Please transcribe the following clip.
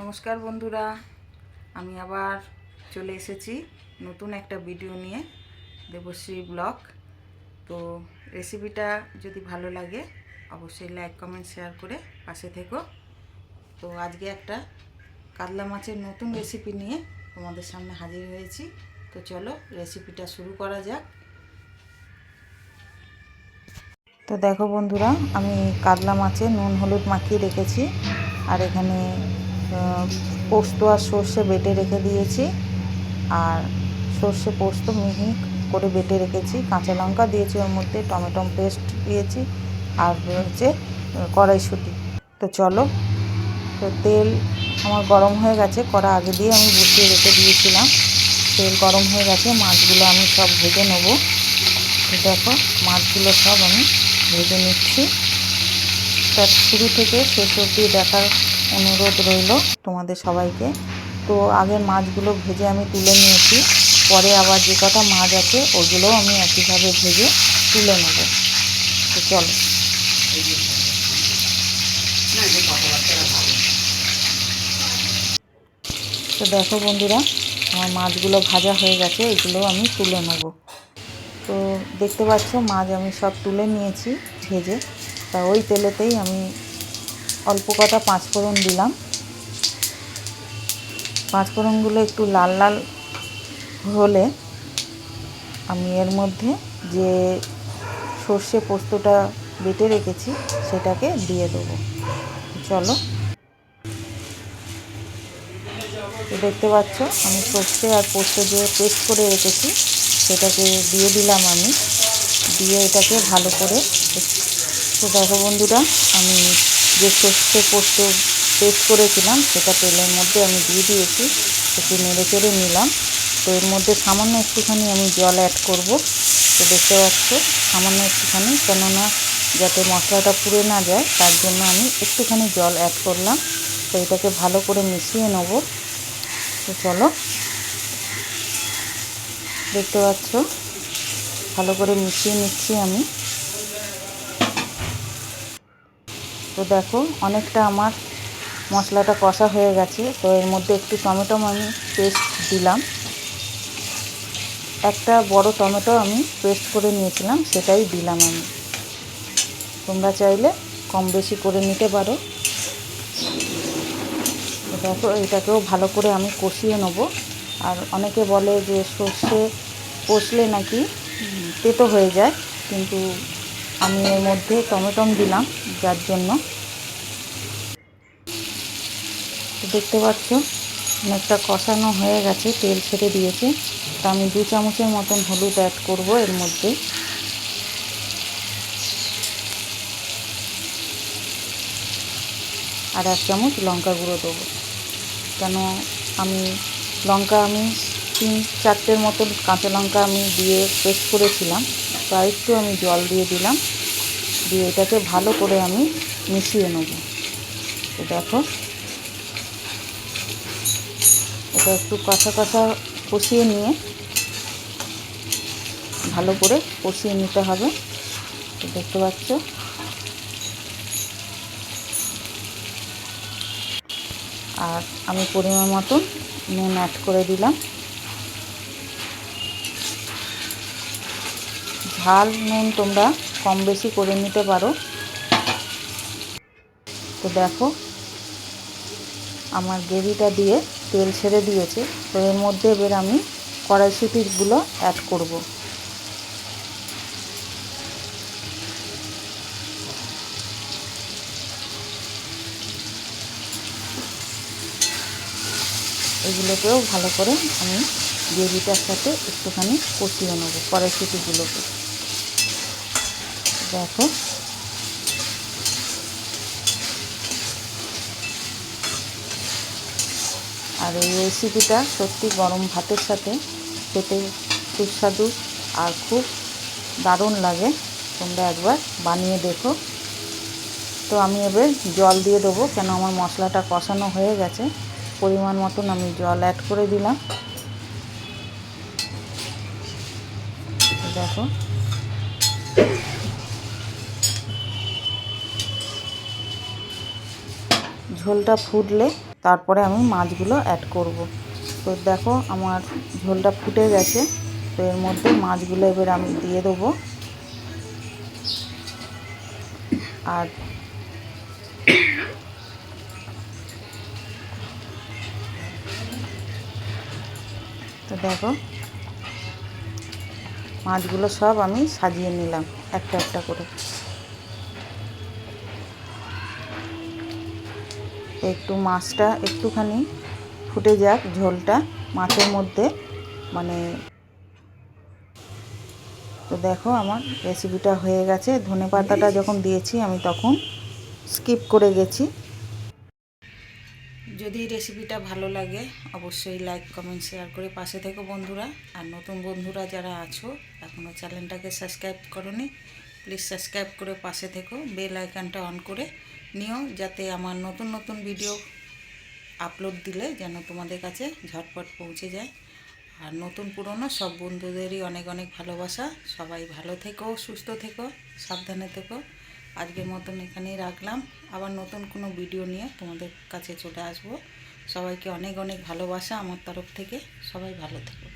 নমস্কার বন্ধুরা, আমি আবার চলে এসেছি নতুন একটা ভিডিও নিয়ে, দেবশ্রী ব্লগ। তো রেসিপিটা যদি ভালো লাগে, অবশ্যই লাইক, কমেন্ট, শেয়ার করে পাশে থেকো। তো আজকে একটা কাতলা মাছের নতুন রেসিপি নিয়ে তোমাদের সামনে হাজির হয়েছি। তো চলো রেসিপিটা শুরু করা যাক। তো দেখো বন্ধুরা, আমি কাতলা মাছে নুন, হলুদ মাখিয়ে রেখেছি। আর এখানে পোস্ত আর সর্ষে বেটে রেখে দিয়েছি। আর সর্ষে পোস্ত মিহি করে বেটে রেখেছি। কাঁচা লঙ্কা দিয়েছি ওর মধ্যে, টমেটো পেস্ট দিয়েছি, আর হচ্ছে কড়াইশুঁটি। তো চলো, তো তেল আমার গরম হয়ে গেছে, কড়া আগে দিয়ে আমি বসিয়ে রেখে দিয়েছিলাম। তেল গরম হয়ে গেছে, মাছগুলো আমি সব ভেজে নেব। দেখো, মাছগুলো সব আমি ভেজে নিচ্ছি। তার শুরু থেকে শেষ অবধি দেখার অনুরোধ রইল তোমাদের সবাইকে। তো আগে মাছগুলো ভেজে আমি তুলে নিয়েছি। পরে আবার যে কটা মাছ আছে, ওগুলোও আমি একইভাবে ভেজে তুলে নেব। তো চলো। তো দেখো বন্ধুরা, আমার মাছগুলো ভাজা হয়ে গেছে এগুলো আমি তুলে নেব। তো দেখতে পাচ্ছ, মাছ আমি সব তুলে নিয়েছি ভেজে। তা ওই তেলেতেই আমি অল্প কটা পাঁচফোড়ন দিলাম। পাঁচফোড়নগুলো একটু লাল লাল হলে আমি এর মধ্যে যে সর্ষে পোস্তটা বেটে রেখেছি, সেটাকে দিয়ে দেবো। চলো। দেখতে পাচ্ছ, আমি সর্ষে আর পোস্ত যে পেস্ট করে রেখেছি, সেটাকে দিয়ে দিলাম আমি। দিয়ে এটাকে ভালো করে, তো দেখো বন্ধুরা, আমি যে পোস্ত পেস্ট করেছিলাম, সেটা তেলের মধ্যে আমি দিয়ে দিয়েছি, একটু নেড়ে চেড়ে নিলাম। তো এর মধ্যে সামান্য একটুখানি আমি জল অ্যাড করব। তো দেখতে পাচ্ছ, সামান্য একটুখানি, কেননা যাতে মশলাটা পুড়ে না যায়, তার জন্য আমি একটুখানি জল অ্যাড করলাম। তো এটাকে ভালো করে মিশিয়ে নেব। তো চলো, দেখতে পাচ্ছ, ভালো করে মিশিয়ে নিচ্ছি আমি। তো দেখো, অনেকটা আমার মশলাটা কষা হয়ে গেছে। তো এর মধ্যে একটু টমেটো আমি পেস্ট দিলাম। একটা বড় টমেটো আমি পেস্ট করে নিয়েছিলাম, সেটাই দিলাম আমি। তোমরা চাইলে কম বেশি করে নিতে পারো। দেখো, এটাকেও ভালো করে আমি কষিয়ে নেব। আর অনেকে বলে যে সর্ষে কষলে নাকি তেতো হয়ে যায়, কিন্তু আমি এর মধ্যে টমেটম দিলাম, যার জন্য। দেখতে পাচ্ছ, অনেকটা কষানো হয়ে গেছে, তেল ছেড়ে দিয়েছে। তা আমি দু চামচের মতন হলুদ অ্যাড করব এর মধ্যে। আর এক চামচ লঙ্কা গুঁড়ো দেবো। কেন আমি লঙ্কা, আমি তিন চারটের মতন কাঁচা লঙ্কা আমি দিয়ে পেস্ট করেছিলাম। একটু আমি জল দিয়ে দিলাম। দিয়ে এটাকে ভালো করে আমি মিশিয়ে নেব। তো দেখো, এটা একটু কষা কষা কষিয়ে নিয়ে ভালো করে কষিয়ে নিতে হবে। দেখতে পাচ্ছ? আর আমি পরিমাণ মতন নুন অ্যাড করে দিলাম। ঝাল নুন তোমরা কম বেশি করে নিতে পারো। তো দেখো, আমার গ্রেভিটা দিয়ে তেল ছেড়ে দিয়েছে। তো এর মধ্যে এবার আমি কড়াইশুটিগুলো অ্যাড করব। এগুলোকেও ভালো করে আমি গ্রেভিটার সাথে একটুখানি কষিয়ে নেব কড়াইশুটিগুলোকে। দেখো। আর এই রেসিপিটা সত্যি গরম ভাতের সাথে খেতে সুস্বাদু আর খুব দারুণ লাগে। তোমরা একবার বানিয়ে দেখো। তো আমি এবার জল দিয়ে দেবো কেন আমার মশলাটা কষানো হয়ে গেছে। পরিমাণ মতন আমি জল অ্যাড করে দিলাম। দেখো। ঝোলটা ফুটলে তারপরে আমি মাছগুলো অ্যাড করব। তো দেখো আমার ঝোলটা ফুটে গেছে, তো এর মধ্যে মাছগুলো এবার আমি দিয়ে দেবো। আর তো দেখো, মাছগুলো সব আমি সাজিয়ে নিলাম একটা একটা করে। একটু মাছটা একটুখানি ফুটে যাক ঝোলটা মাছের মধ্যে মানে তো দেখো আমার রেসিপিটা হয়ে গেছে। ধনে পাতাটা যখন দিয়েছি আমি তখন স্কিপ করে গেছি। যদি রেসিপিটা ভালো লাগে, অবশ্যই লাইক কমেন্ট শেয়ার করে পাশে থেকো বন্ধুরা। আর নতুন বন্ধুরা যারা আছো এখনও চ্যানেলটাকে সাবস্ক্রাইব করনি প্লিজ সাবস্ক্রাইব করে পাশে থেকো বেল আইকনটা অন করে নিও, যাতে আমার নতুন নতুন ভিডিও আপলোড দিলে যেন তোমাদের কাছে ঝটপট পৌঁছে যায়। আর নতুন পুরনো সব বন্ধুদেরই অনেক অনেক ভালোবাসা। সবাই ভালো থেকো, সুস্থ থেকো, সাবধানে থেকো। আজকের মতন এখানেই রাখলাম। আবার নতুন কোনো ভিডিও নিয়ে তোমাদের কাছে চলে আসব। সবাইকে অনেক অনেক ভালোবাসা আমার তরফ থেকে। সবাই ভালো থেকো।